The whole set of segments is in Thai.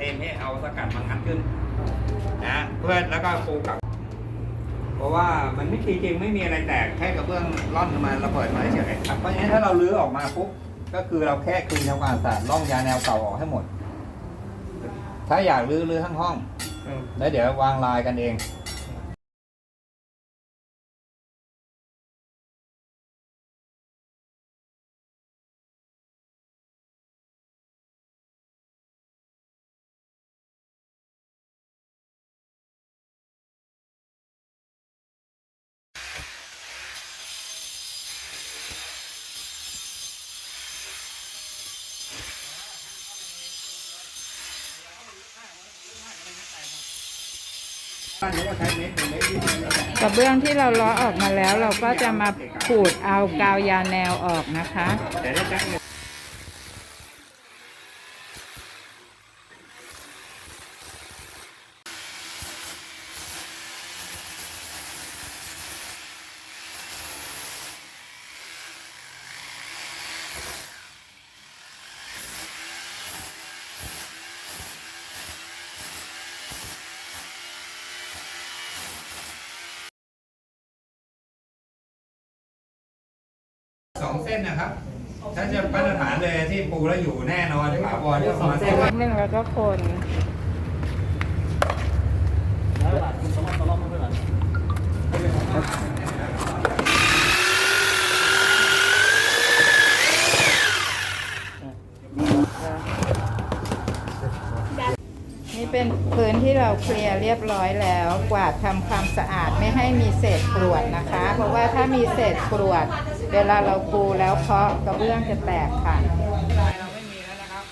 เองให้เอาสกัดมางัดขึ้นนะเพื่อแล้วก็ปูกลับ เพราะว่ามันไม่จริงๆไม่มีอะไรแตกแค่กระเบื้องร่อนมาระเบิดมาเฉยๆเพราะฉะนั้นถ้าเราลื้อออกมาปุ๊บก็คือเราแค่คลีนทำความสะอาดร่องยาแนวเก่าออกให้หมด ถ้าอยากลื้อลื้อทั้งห้องแล้วเดี๋ยววางลายกันเอง ก็ใช้เม็ดหนึ่งเม็ดยี่สิบกระเบื้องที่เราล้อออกมาแล้วเราก็จะมาขูดเอากาวยาแนวออกนะคะ นี่ยสองเส้นนะครับ ถ้าจะมาตรฐานเลยที่ปูแล้วอยู่แน่นอนถาวรก็ประมาสองหนึ่งแล้วก็คนนี่เป็นพื้นที่เราเคลียร์เรียบร้อยแล้ว กวาดทำความสะอาดไม่ให้มีเศษกรวดนะคะ เพราะว่าถ้ามีเศษกรวด เวลาเราปูแล้วเคาะกระเบื้องจะแตกค่ะเราไม่มีแล้วนะครับ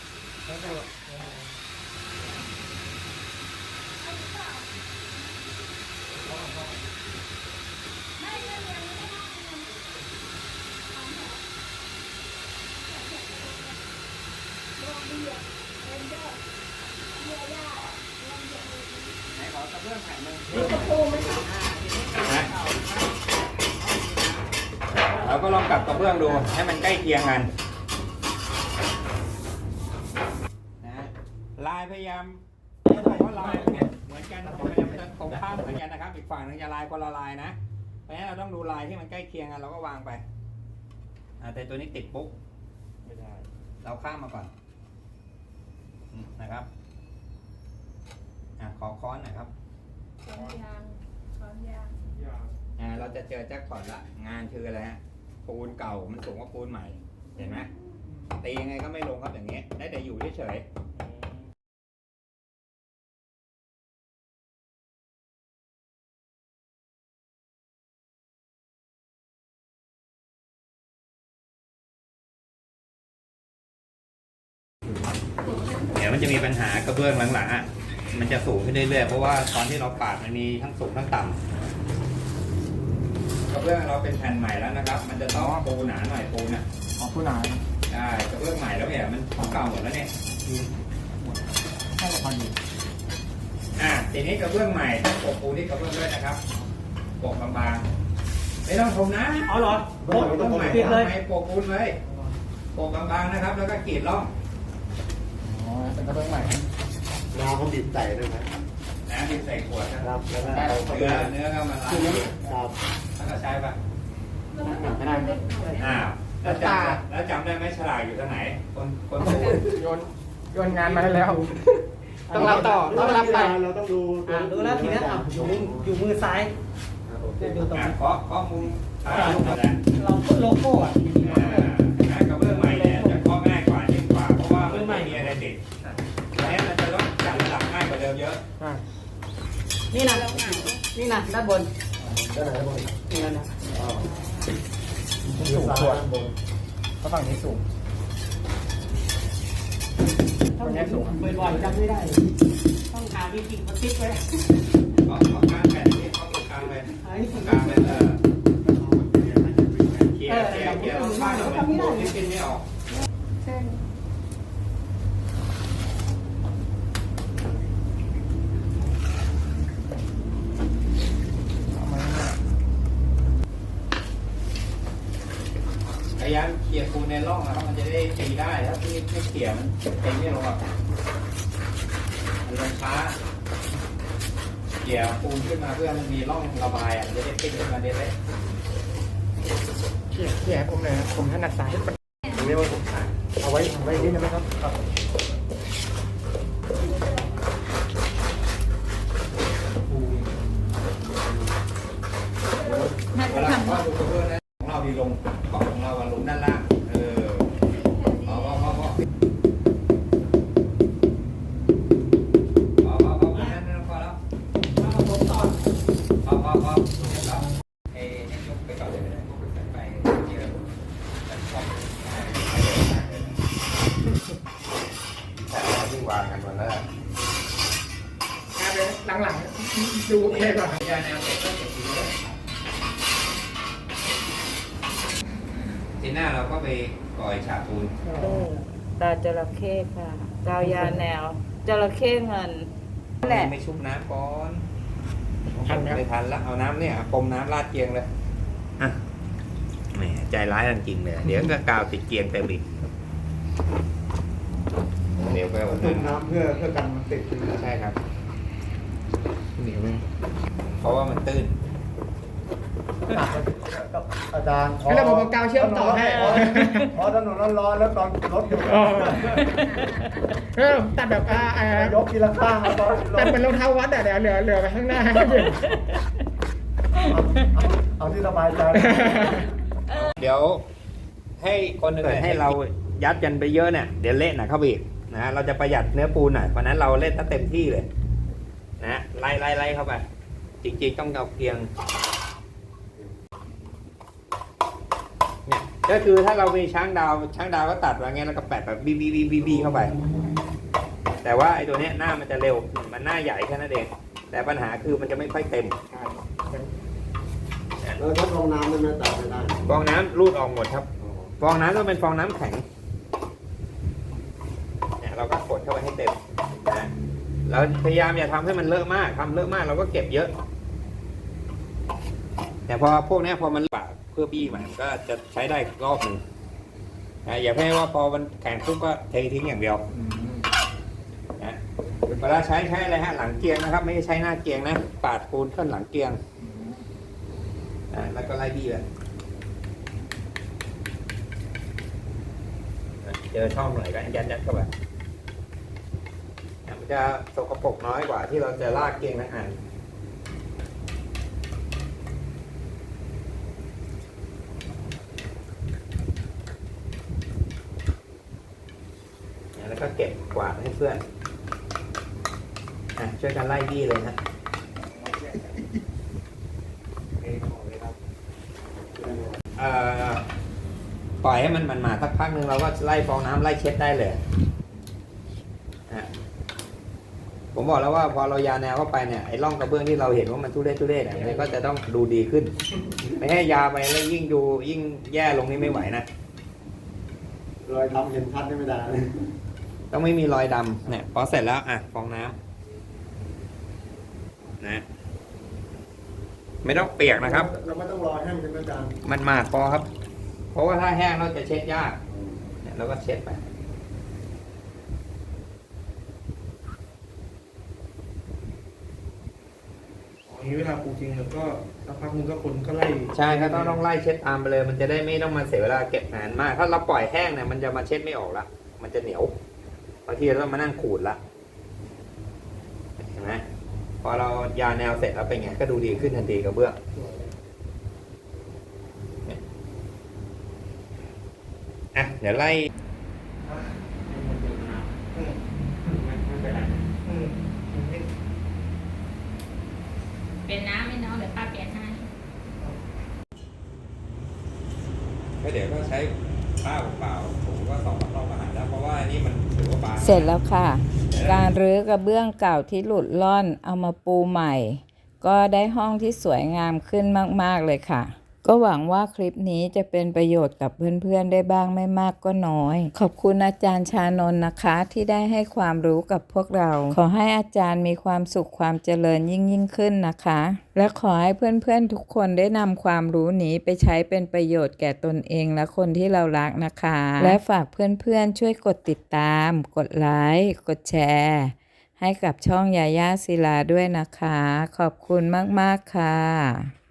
เราก็ลองกลับกระเบื้องดูให้มันใกล้เคียงกันนะลายพยายามเพราะลายเนี่ยเหมือนกันแต่มันจะตรงข้ามเหมือนกันนะครับ อีกฝั่งหนึงจะลายคนละลายนะเพราะฉะนั้นเราต้องดูลายที่มันใกล้เคียงกันเราก็วางไปอ่าแต่ตัวนี้ติดปุ๊บไม่ได้ เราข้ามมาก่อนอืมนะครับอะขอค้อนหน่อยครับอ่าเราจะเจอแจ็คพอตละงานคืออะไรฮะ ปูนเก่ามันสูงกว่าปูนใหม่ เห็นไหมตียังไงก็ไม่ลงครับอย่างเงี้ยได้แต่อยู่เฉยเดี๋ยวมันจะมีปัญหากระเบื้องหลังๆอะ มันจะสูงขึ้นเรื่อยๆ เพราะว่าตอนที่เราปาดมันมีทั้งสูงทั้งต่ำ เบื้องเราเป็นแผ่นใหม่แล้วนะครับ มันจะต้องปูหนาหน่อยปูน่ะของผู้นาใช่กระเบื้องใหม่แล้วเนี่ยมันของเก่าหมดแล้วเนี่ย ให้กับพันอยู่อ่าทีนี้กระเบื้องใหม่ต้องปกปูที่กระเบื้องด้วยนะครับปกบางๆไม่ต้องทมนะอ๋อเหรอปกกระเบื้องใหม่ปิดเลย ทำไมปกปูนเลยปกบางๆนะครับ แล้วก็กรีดร่อง อ๋อเป็นกระเบื้องใหม่ เราเขาบีบใส่ด้วยไหม นะที่ใส่ขวดนะครับแล้วก็เอาเข้าไปเนื้อเนื้อก็มาล้างครับแล้วก็ใช้ปะไม่ได้อ้าวแล้วจำแล้วจำได้ไหมฉลากอยู่ตรงไหน คนคนปูโยนโยนงานมาให้แล้ว ต้องรับต่อต้องรับไปเราต้องดูอ่าดูแล้วทีนี้อะอยู่มืออยู่มือซ้ายโอเคดูตรงอ่านี้เคาะเคาะมุมอ่าน นี่นะด้านบนด้านไหนบนนี่นะอ๋อสูงส่วนก็ฝั่งนี้สูงถ้าผมบ่อยๆจำไม่ได้ ต้องหาวิธีมาติ๊กไว้เคาะเคาะกลางแผ่นนี้เคาะตรงกลางเลยหาวิตรธีงกลางเลยเออเคลียร์เคลียร์เคลียร์ข้างๆมันปูที่กินไม่ออก พยายามเขี่ยปูน ในร่องนะครับมันจะได้ตีได้ถ้าที่ไม่เขี่ยมันตีไม่ลงหรอกฟ้าเกี่ยวปูนขึ้นมาเพื่อมันมีร่องระบายอะมันจะได้ปิ้นขึ้นมาได้เลยเขี่ยเขี่ยให้ผมเลยนะผมถนัดซ้ายตรงนี้ว่าผมเอาไว้เอาไว้นี่ได้ไหมครับครับน่าเวจะลาทำพ่อดูกระเบื้องนะของเราดีลงของของเราอะลงด้านล่าง วางกันวันแรกกลายเป็นหลังๆดูโอเคกว่ายาแนวเสร็จก็เก็บทีเลยทีหน้าเราก็ไปปล่อยฉาบปูนตาจระเข้ค่ะกาวยาแนวจระเข้เงินแหละไม่ชุบน้ำก่อนทันไหมครับไม่ทันแล้วเอาน้ำเนี่ยปมน้ำราดเกียงเลยอะแหมใจร้ายจริงๆเลยเดี๋ยวก็กาวติดเกียงเต็มอีก เดี๋ยวไปวันต้นั้มนน้ำเพื่อเพื่อกันมันติดขึ้นมาใช่ครับเหนียวเลยเพราะว่ามันตื้นอาจารย์แล้วผมเอากาวเชื่อมต่อให้พอถนนร้อนๆแล้วตอนรถอยู่เออเออตัดแบบอ่าอ่ายกทีละข้างแล้วตอนรตัดถเป็นรองเท้าวัดอะเดี๋ยวเหลือเหลือไปข้างหน้าให้เปลี่ยนเอาเอาที่สบายใจเดี๋ยว ให้คนอื่นให้เรายัดกันไปเยอะเนี่ยเดี๋ยวเละหนักเข้าไปอีก นะเราจะประหยัดเนื้อปูนหน่อยเพราะฉะนั้นเราเล่นถ้าเต็มที่เลย นะไล่ไล่ไล่เข้าไปจริงๆต้องเอาเพียงเนี่ยก็คือถ้าเรามีช้างดาวช้างดาวก็ตัดไว้เงี้ยแล้วก็แปะแบบบีบีบีบีบีเข้าไป แต่ว่าไอ้ตัวเนี้ยหน้ามันจะเร็วมันหน้าใหญ่แค่นั้นเองแต่ปัญหาคือมันจะไม่ค่อยเต็มแล้วทดลองน้ำได้ไหมตามไม่ได้ฟองน้ำรูดออกหมดครับฟองน้ำต้องเป็นฟองน้ำแข็ง เนี่ยเราก็กดเข้าไปให้เต็มนะ เราพยายามอย่าทำให้มันเลอะมากทำเลอะมากเราก็เก็บเยอะ แต่พอพวกนี้พอมันปากเพื่อบี้มันก็จะใช้ได้รอบหนึ่งนะอย่าให้ว่าพอมันแข็งปุ๊บก็เททิ้งอย่างเดียวนะเวลาใช้ใช้อะไรฮะหลังเกียงนะครับ ไม่ใช่ใช้หน้าเกียงนะปาดปูนขึ้นหลังเกียงอ่าแล้วก็ไล่บี้เลยเจอช่องหน่อยก็ยัดยัดเข้าไปมัน จะสกปรกน้อยกว่าที่เราจะลากเกงทั้งอันแล้วก็เก็บกวาดให้เพื่อนอะช่วยกันไล่บี้เลยฮะปล่อยให้มันมันมาสักพักหนึ่งเราก็ไล่ฟองน้ำไล่เช็ดได้เลยฮะ ผมบอกแล้วว่าพอเรายาแนวเข้าไปเนี่ยไอ้ร่องกระเบื้องที่เราเห็นว่ามันทุเรศทุเรศเนี่ยมันก็จะต้องดูดีขึ้น ไม่ให้ยาไปแล้วยิ่งดูยิ่งแย่ลงนี่ไม่ไหวนะรอยทำเห็นชัดนี่ไม่ได้เลยต้องไม่มีรอยดำเนี่ยพอเสร็จแล้วอะฟองน้ำนะไม่ต้องเปียกนะครับ เราไม่ต้องรอแห้งใช่ไหมอาจารย์มันมากพอครับ เพราะว่าถ้าแห้งเราจะเช็ดยากเนี่ยเราก็เช็ดไป อย่าง นี้เวลาปลูกจริงแล้วก็สักพักนึงก็คนก็ไล่ใช่ครับต้องต้องไล่เช็ดตามไปเลย มันจะได้ไม่ต้องมาเสียเวลาเก็บนานมาก ถ้าเราปล่อยแห้งเนี่ยมันจะมาเช็ดไม่ออกละมันจะเหนียวบางทีเราต้องมานั่งขูดละเห็นไหมพอเรายาแนวเสร็จแล้วเป็นไงก็ดูดีขึ้นทันทีกับเบื้องอะเดี๋ยวไล่ เป็นน้ำไม่น้องเดี๋ยวป้าเปลี่ยนให้ ก็ เดี๋ยวก็ใช้ผ้าเปล่าๆผมก็สองรอบมาหาแล้วเพราะว่าอันนี่มันถือว่าบางเสร็จแล้วค่ะ การรื้อกระเบื้องเก่าที่หลุดล่อนเอามาปูใหม่ ก็ได้ห้องที่สวยงามขึ้นมาก ๆ เลยค่ะ ก็หวังว่าคลิปนี้จะเป็นประโยชน์กับเพื่อนๆได้บ้างไม่มากก็น้อย ขอบคุณอาจารย์ชานนท์นะคะ ที่ได้ให้ความรู้กับพวกเรา ขอให้อาจารย์มีความสุขความเจริญยิ่งยิ่งขึ้นนะคะ และขอให้เพื่อนๆทุกคนได้นำความรู้นี้ไปใช้เป็นประโยชน์แก่ตนเองและคนที่เรารักนะคะ และฝากเพื่อนๆช่วยกดติดตาม กดไลค์กดแชร์ให้กับช่องยาย่าศิลาด้วยนะคะ ขอบคุณมากๆค่ะ